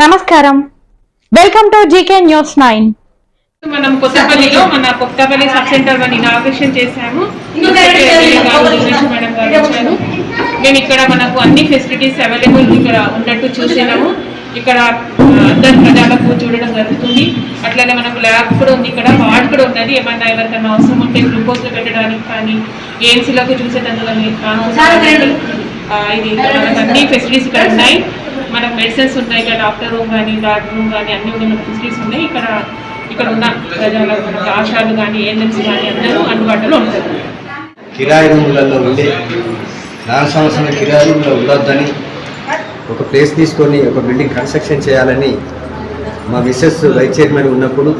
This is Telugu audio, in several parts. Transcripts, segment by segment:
నమస్కారం. Welcome to GK news nine మనం కొత్తపల్లిలో మన Kothapalli sub center one inauguration చేశాము. మేడం గారు వచ్చారు మేము ఇక్కడ మనకు అన్ని ఫెసిలిటీస్ అవైలబుల్ ఇక్కడ ఉన్నట్టు చూసినాము. ఇక్కడ అందరి ప్రజలకు చూడడం జరుగుతుంది. అట్లనే మనకు ల్యాబ్ కూడా ఉంది ఇక్కడ వార్డ్ కూడా ఉన్నది. ఏమన్నా ఎవరికైనా అవసరం ఉంటే గ్లూకోజ్ పెట్టడానికి కానీ ఏఎన్సీలకు చూసేటందుకు ఇది మనకు అన్ని ఫెసిలిటీస్ ఇక్కడ ఉన్నాయి. మనకు మెడిసిన్స్ ఉన్నాయి ఇక్కడ డాక్టర్ రూమ్ కానీ డాక్టర్ రూమ్ కానీ అన్ని ఉన్న ఫెసిలిటీస్ ఉన్నాయి. ఇక్కడ ఇక్కడ ఉన్న ప్రజలకు ఆశాలు కానీ ఏఎన్ఎంసీ కానీ అందరూ అందుబాటులో ఉంటారు. కిరాయి రూములలో ఉండే నాలుగు సంవత్సరాల కిరాయి రూమ్లో ఉండొద్దని ఒక ప్లేస్ తీసుకొని ఒక బిల్డింగ్ కన్స్ట్రక్షన్ చేయాలని మా మిస్సెస్ వైస్ చైర్మన్ ఉన్నప్పుడు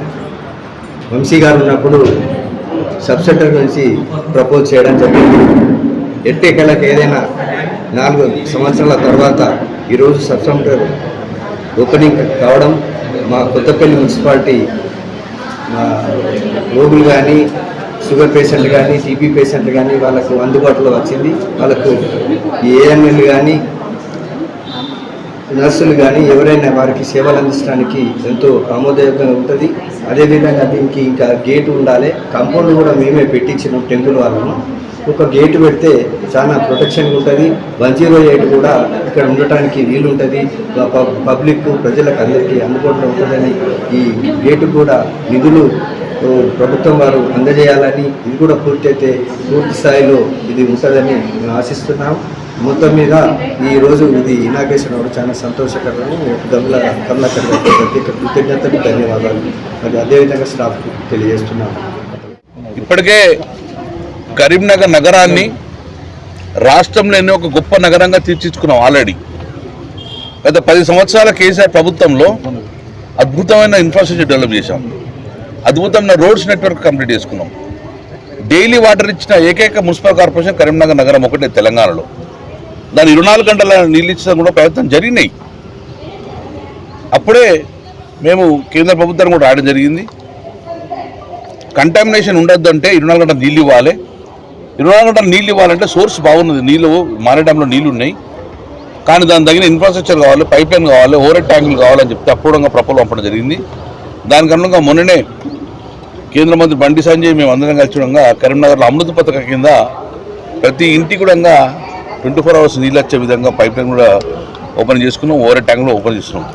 వంశీ గారు ఉన్నప్పుడు సబ్ సెంటర్ నుంచి ప్రపోజ్ చేయడం జరిగింది. ఎట్టేకలకు ఏదైనా నాలుగు సంవత్సరాల తర్వాత ఈరోజు సబ్ సెంటర్ ఓపెనింగ్ కావడం మా కొత్తపల్లి మున్సిపాలిటీ మా రోగులు కానీ షుగర్ పేషెంట్లు కానీ టీబీ పేషెంట్లు కానీ వాళ్ళకు అందుబాటులో వచ్చింది. వాళ్ళకు ఏఎన్ఎల్ కానీ నర్సులు కానీ ఎవరైనా వారికి సేవలు అందించడానికి ఎంతో ఆమోదయోగంగా ఉంటుంది. అదేవిధంగా దీనికి ఇంకా గేటు ఉండాలి. కాంపౌండ్ కూడా మేమే పెట్టించినాం టెంపుల్ వాళ్ళను ఒక గేటు పెడితే చాలా ప్రొటెక్షన్ ఉంటుంది. వన్ జీరో ఎయిట్ కూడా ఇక్కడ ఉండటానికి వీలు ఉంటుంది పబ్లిక్ ప్రజలకు అందరికీ అందుబాటులో ఉంటుందని ఈ గేటు కూడా నిధులు ప్రభుత్వం వారు అందజేయాలని ఇది కూడా పూర్తయితే పూర్తి స్థాయిలో ఇది ఉంటుందని మేము ఆశిస్తున్నాం. మొత్తం మీద ఈ రోజు ఇది ఇనాగ్రేషన్ అవ్వడం చాలా సంతోషకరము గమల కమలాకర్ గారికి ప్రత్యేక కృతజ్ఞతలు ధన్యవాదాలు. మరి అదేవిధంగా స్టాఫ్కి తెలియజేస్తున్నాం. ఇప్పటికే కరీంనగర్ నగరాన్ని రాష్ట్రంలోనే ఒక గొప్ప నగరంగా తీర్చిచ్చుకున్నాం ఆల్రెడీ గత పది సంవత్సరాల కేసీఆర్ ప్రభుత్వంలో అద్భుతమైన ఇన్ఫ్రాస్ట్రక్చర్ డెవలప్ చేశాం. అద్భుతమైన రోడ్స్ నెట్వర్క్ కంప్లీట్ చేసుకున్నాం. డైలీ వాటర్ ఇచ్చిన ఏకైక మున్సిపల్ కార్పొరేషన్ కరీంనగర్ నగరం ఒకటే తెలంగాణలో. దాని ఇరవై నాలుగు గంటల నీళ్ళు ఇచ్చడం కూడా ప్రయత్నం జరిగినాయి. అప్పుడే మేము కేంద్ర ప్రభుత్వాన్ని కూడా రావడం జరిగింది. కంటామినేషన్ ఉండొద్దు అంటే ఇరవై నాలుగు గంటల నీళ్ళు ఇవ్వాలి. ఇరవై నాలుగు గంటల నీళ్ళు ఇవ్వాలంటే సోర్స్ బాగున్నది. నీళ్ళు మారే డ్యాంలో నీళ్ళు ఉన్నాయి కానీ దాని తగిన ఇన్ఫ్రాస్ట్రక్చర్ కావాలి పైప్ లైన్ కావాలి ఓవర్ ట్యాంకులు కావాలని చెప్తే అప్పుడంగా ప్రపోజల్ పంపడం జరిగింది. దానికి అనుగుణంగా మొన్ననే కేంద్ర మంత్రి బండి సంజయ్ మేము అందరం కలిసి ఉండగా కరీంనగర్లో అమృత పథకం కింద ప్రతి ఇంటికి కూడా ట్వంటీ ఫోర్ అవర్స్ నీళ్ళు వచ్చే విధంగా పైప్ లైన్ కూడా ఓపెన్ చేసుకున్నాం ఓవర్ ట్యాంకులు ఓపెన్ చేస్తున్నాం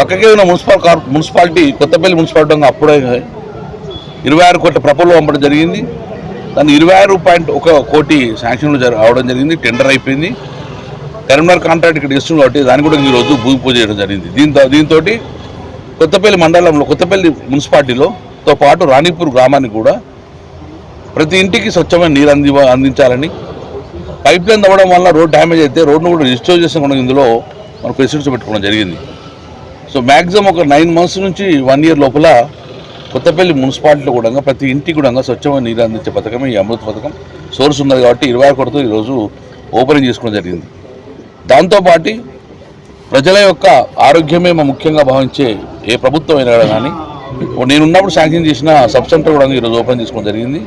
పక్కకే ఉన్న మున్సిపల్ కార్ మున్సిపాలిటీ కొత్తపల్లి మున్సిపాలిటీ అప్పుడే ఇరవై ఆరు కోట్ల ప్రపోజల్ పంపడం జరిగింది. దాన్ని ఇరవై ఆరు పాయింట్ ఒక కోటి శాంక్షన్లు జర అవడం జరిగింది టెండర్ అయిపోయింది. కరీంనగర్ కాంట్రాక్ట్ ఇక్కడ ఇస్తుంది కాబట్టి దాన్ని కూడా ఈరోజు భూమి పూజ చేయడం జరిగింది. దీంతో దీంతో కొత్తపల్లి మండలంలో కొత్తపల్లి మున్సిపాలిటీలో తో పాటు రాణిపూర్ గ్రామానికి కూడా ప్రతి ఇంటికి స్వచ్ఛమైన నీరు అంది అందించాలని పైప్ లైన్ తవ్వడం వల్ల రోడ్ డ్యామేజ్ అయితే రోడ్ను కూడా రిస్టోర్ చేసిన కూడా ఇందులో మనకు ఫెసిలిటీస్ పెట్టుకోవడం జరిగింది. సో మ్యాక్సిమం ఒక నైన్ మంత్స్ నుంచి వన్ ఇయర్ లోపల కొత్తపల్లి మున్సిపాలిటీలో కూడా ప్రతి ఇంటికి కూడా స్వచ్ఛమైన నీరు అందించే పథకమే ఈ అమృత పథకం. సోర్స్ ఉన్నది కాబట్టి ఇరవై ఆరు కొడుతూ ఈరోజు ఓపెనింగ్ చేసుకోవడం జరిగింది. దాంతోపాటు ప్రజల యొక్క ఆరోగ్యమే మా ముఖ్యంగా భావించే ఏ ప్రభుత్వం అయినా కానీ నేను ఉన్నప్పుడు శాంక్షన్ చేసిన సబ్ సెంటర్ కూడా ఈరోజు ఓపెన్ చేసుకోవడం జరిగింది.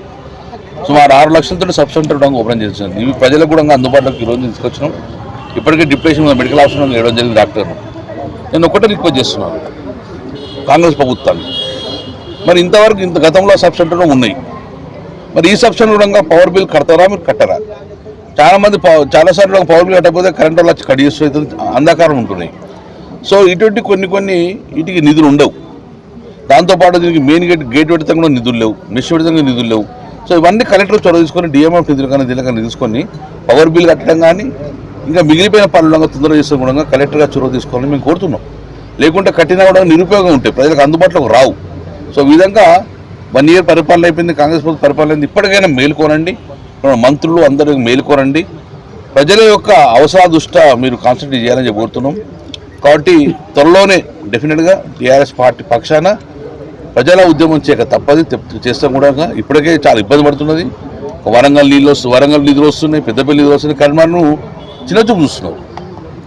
సుమారు ఆరు లక్షలతో సబ్ సెంటర్ కూడా ఓపెన్ చేసింది ఇవి ప్రజలకు కూడా అందుబాటులోకి ఈరోజు తీసుకొచ్చినాం. ఇప్పటికే డిప్రెషన్ మెడికల్ ఆఫీసర్ వేయడం జరిగింది డాక్టర్. నేను ఒకటే రిక్వెస్ట్ చేస్తున్నాను. కాంగ్రెస్ ప్రభుత్వాన్ని మరి ఇంతవరకు ఇంత గతంలో సబ్ సెంటర్లు ఉన్నాయి. మరి ఈ సబ్ సెంటర్ కూడా పవర్ బిల్ కడతారా మీరు కట్టరా? చాలామంది చాలాసార్లు చాలా సార్లు పవర్ బిల్ కట్టకపోతే కరెంట్ వల్ల కట్ చేస్తూ అంధకారం ఉంటున్నాయి సో ఇటువంటి కొన్ని కొన్ని వీటికి నిధులు ఉండవు. దాంతోపాటు దీనికి మెయిన్ గేట్ గేట్ పెడితే కూడా నిధులు లేవు. మెష్ పెడితే కూడా నిధులు లేవు. సో ఇవన్నీ కలెక్టర్ చొరవ తీసుకొని డిఎంఎఫ్ నిధులు కానీ దీని కానీ తీసుకొని పవర్ బిల్ కట్టడం కానీ ఇంకా మిగిలిపోయిన పనులు తొందరగా చేసిన కూడా కలెక్టర్గా చొరవ తీసుకోవాలని మేము కోరుతున్నాం. లేకుంటే కట్టినా కూడా నిరుపయోగం ఉంటాయి. ప్రజలకు అందుబాటులోకి రావు. సో విధంగా వన్ ఇయర్ పరిపాలన అయిపోయింది కాంగ్రెస్ ప్రభుత్వం పరిపాలన అయింది. ఇప్పటికైనా మేలుకోనండి. మంత్రులు అందరూ మేలుకోరండి ప్రజల యొక్క అవసరాల దృష్ట్యా మీరు కాన్సన్ట్రేట్ చేయాలని కోరుతున్నాం. కాబట్టి త్వరలోనే డెఫినెట్గా టీఆర్ఎస్ పార్టీ పక్షాన ప్రజల ఉద్యమం చేయక తప్పది చేస్తాం కూడా. ఇప్పటికే చాలా ఇబ్బంది పడుతున్నది. వరంగల్ నీళ్ళు వరంగల్ నిధులు వస్తున్నాయి పెద్దపల్లి నిధులు వస్తున్నాయి. కరీంనగర్ను చిన్న చూపు చూస్తున్నారు